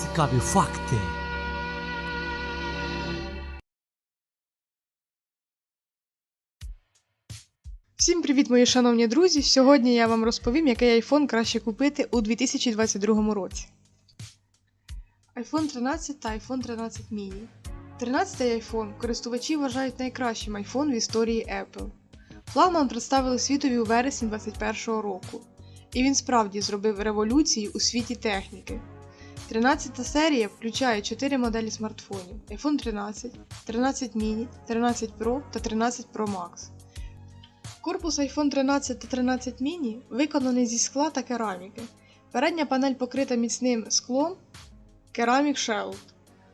Цікаві факти. Всім привіт, мої шановні друзі! Сьогодні я вам розповім, який iPhone краще купити у 2022 році. iPhone 13 та iPhone 13 mini. 13-й iPhone користувачі вважають найкращим iPhone в історії Apple. Флагман представили світові у вересні 2021 року, і він справді зробив революцію у світі техніки. 13 серія включає 4 моделі смартфонів: iPhone 13, 13 mini, 13 Pro та 13 Pro Max. Корпус iPhone 13 та 13 mini виконаний зі скла та кераміки. Передня панель покрита міцним склом Ceramic Shield.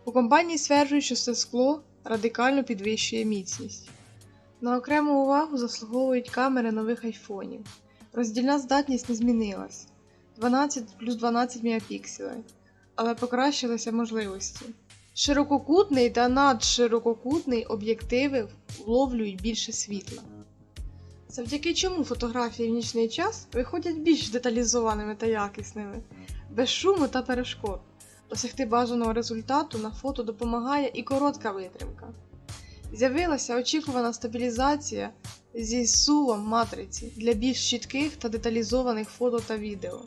У компанії стверджують, що це скло радикально підвищує міцність. На окрему увагу заслуговують камери нових айфонів. Роздільна здатність не змінилась 12 плюс 12 мегапікселей, але покращилися можливості. Ширококутний та надширококутний об'єктиви вловлюють більше світла. Завдяки чому фотографії в нічний час виходять більш деталізованими та якісними, без шуму та перешкод. Досягти бажаного результату на фото допомагає і коротка витримка. З'явилася очікувана стабілізація зі сувом матриці для більш чітких та деталізованих фото та відео.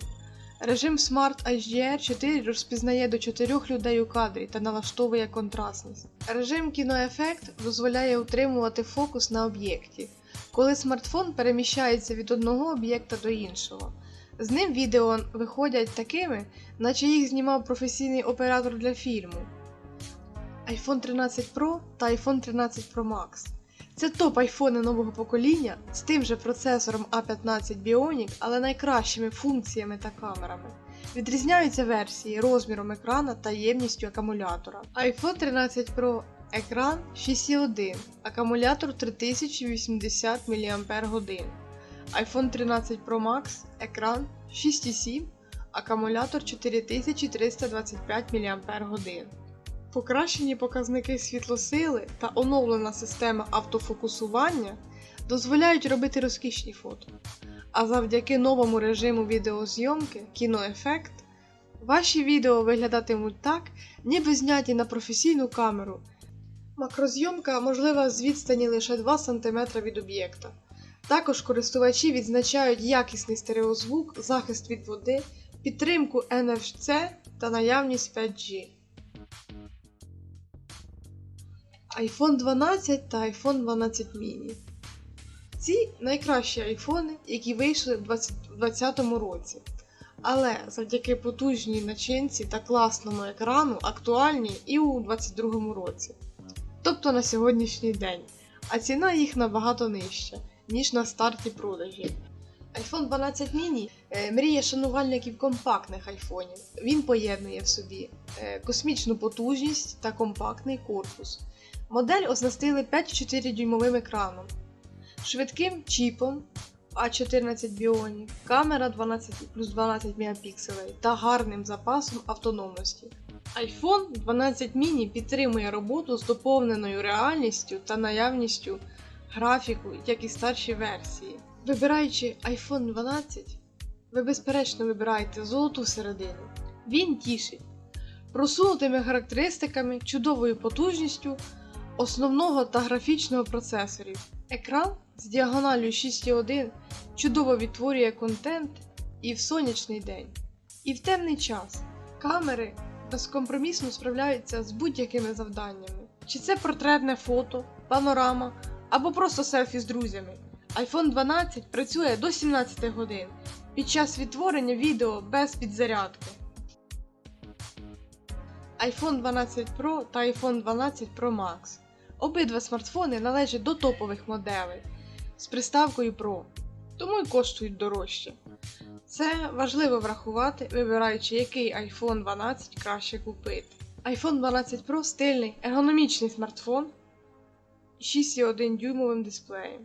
Режим Smart HDR 4 розпізнає до 4 людей у кадрі та налаштовує контрастність. Режим кіноефект дозволяє утримувати фокус на об'єкті, коли смартфон переміщається від одного об'єкта до іншого. З ним відео виходять такими, наче їх знімав професійний оператор для фільму. iPhone 13 Pro та iPhone 13 Pro Max. Це топ айфони нового покоління з тим же процесором A15 Bionic, але найкращими функціями та камерами. Відрізняються версії розміром екрана та ємністю акумулятора. iPhone 13 Pro екран 6,1, акумулятор 3080 мАч. iPhone 13 Pro Max екран 6,7, акумулятор 4325 мАч. Покращені показники світлосили та оновлена система автофокусування дозволяють робити розкішні фото. А завдяки новому режиму відеозйомки кіноефект, ваші відео виглядатимуть так, ніби зняті на професійну камеру. Макрозйомка можлива з відстані лише 2 см від об'єкта. Також користувачі відзначають якісний стереозвук, захист від води, підтримку NFC та наявність 5G. iPhone 12 та iPhone 12 mini. Ці найкращі айфони, які вийшли в 2020 році. Але завдяки потужній начинці та класному екрану актуальні і у 2022 році. Тобто на сьогоднішній день. А ціна їх набагато нижча, ніж на старті продажів. iPhone 12 mini е, мріє шанувальників компактних айфонів. Він поєднує в собі е, космічну потужність та компактний корпус. Модель оснастили 5,4 дюймовим екраном, швидким чіпом A14 Bionic, камера 12 плюс 12 мегапікселей та гарним запасом автономності. iPhone 12 mini підтримує роботу з доповненою реальністю та наявністю графіку, як і старші версії. Вибираючи iPhone 12, ви безперечно вибираєте золоту середину. Він тішить просунутими характеристиками, чудовою потужністю основного та графічного процесорів. Екран з діагоналю 6,1 чудово відтворює контент і в сонячний день, і в темний час. Камери безкомпромісно справляються з будь-якими завданнями. Чи це портретне фото, панорама або просто селфі з друзями. iPhone 12 працює до 17 годин під час відтворення відео без підзарядки. iPhone 12 Pro та iPhone 12 Pro Max. Обидва смартфони належать до топових моделей з приставкою Pro, тому й коштують дорожче. Це важливо врахувати, вибираючи, який iPhone 12 краще купити. iPhone 12 Pro стильний ергономічний смартфон 6,1 дюймовим дисплеєм,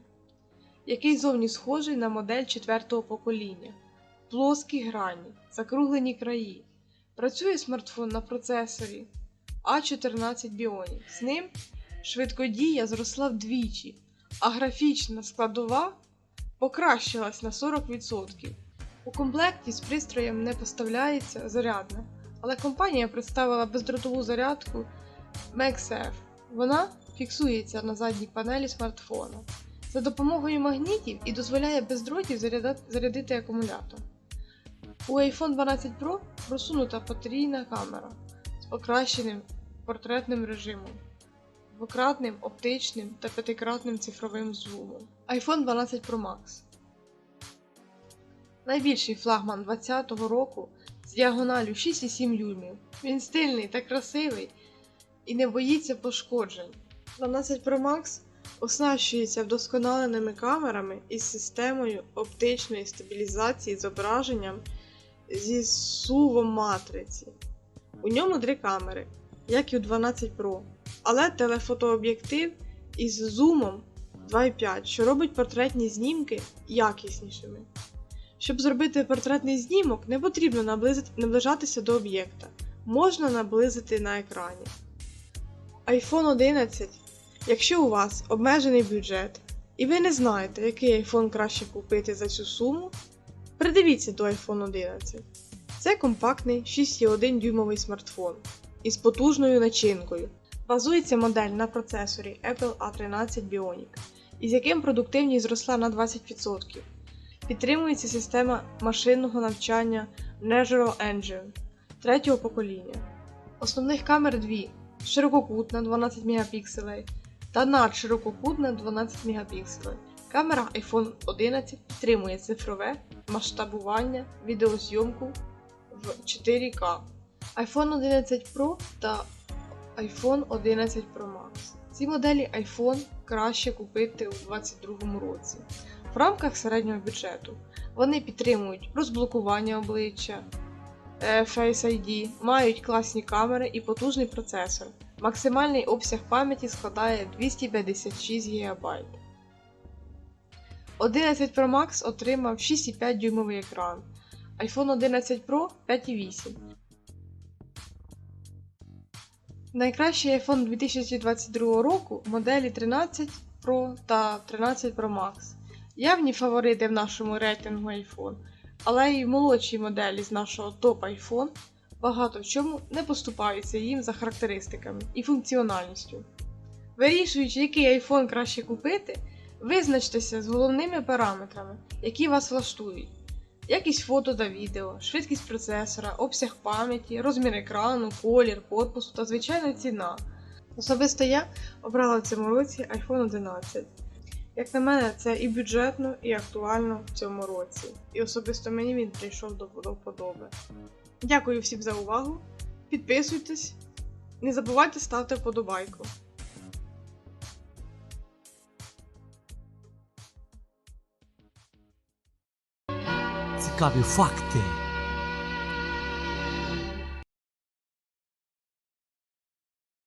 який зовні схожий на модель четвертого покоління, плоскі грані, закруглені краї. Працює смартфон на процесорі A14 Bionic. З ним швидкодія зросла вдвічі, а графічна складова покращилась на 40%. У комплекті з пристроєм не поставляється зарядна, але компанія представила бездротову зарядку MagSafe. Вона фіксується на задній панелі смартфона за допомогою магнітів і дозволяє без дротів зарядити акумулятор. У iPhone 12 Pro просунута потрійна камера з покращеним портретним режимом, двократним оптичним та п'ятикратним цифровим зумом. iPhone 12 Pro Max Найбільший флагман 2020 року з діагоналю 6,7 дюймів. Він стильний та красивий і не боїться пошкоджень. 12 Pro Max оснащується вдосконаленими камерами із системою оптичної стабілізації зображенням зі сувом матриці. У ньому три камери, як і у 12 Pro, але телефотооб'єктив із зумом 2,5, що робить портретні знімки якіснішими. Щоб зробити портретний знімок, не потрібно наближатися до об'єкта. Можна наблизити на екрані. iPhone 11. Якщо у вас обмежений бюджет і ви не знаєте, який iPhone краще купити за цю суму, придивіться до iPhone 11. Це компактний 6,1 дюймовий смартфон із потужною начинкою. Базується модель на процесорі Apple A13 Bionic, із яким продуктивність зросла на 20%. Підтримується система машинного навчання Natural Engine третього покоління. Основних камер дві: ширококутна 12 мегапікселей та надширококутна 12 мегапікселей. Камера iPhone 11 підтримує цифрове масштабування, відеозйомку в 4К. iPhone 11 Pro та iPhone 11 Pro Max. Ці моделі iPhone краще купити у 2022 році. В рамках середнього бюджету вони підтримують розблокування обличчя, е, Face ID, мають класні камери і потужний процесор. Максимальний обсяг пам'яті складає 256 ГБ. 11 Pro Max отримав 6,5 дюймовий екран, iPhone 11 Pro 5,8. Найкращий iPhone 2022 року моделі 13 Pro та 13 Pro Max. Явні фаворити в нашому рейтингу iPhone, але й молодші моделі з нашого топ iPhone багато в чому не поступаються їм за характеристиками і функціональністю. Вирішуючи, який iPhone краще купити, визначтеся з головними параметрами, які вас влаштують. Якість фото та відео, швидкість процесора, обсяг пам'яті, розмір екрану, колір, корпусу та звичайно ціна. Особисто я обрала в цьому році iPhone 11. Як на мене, це і бюджетно, і актуально в цьому році. І особисто мені він прийшов до вподоби. Дякую всім за увагу. Підписуйтесь, не забувайте ставити вподобайку. Цікаві факти.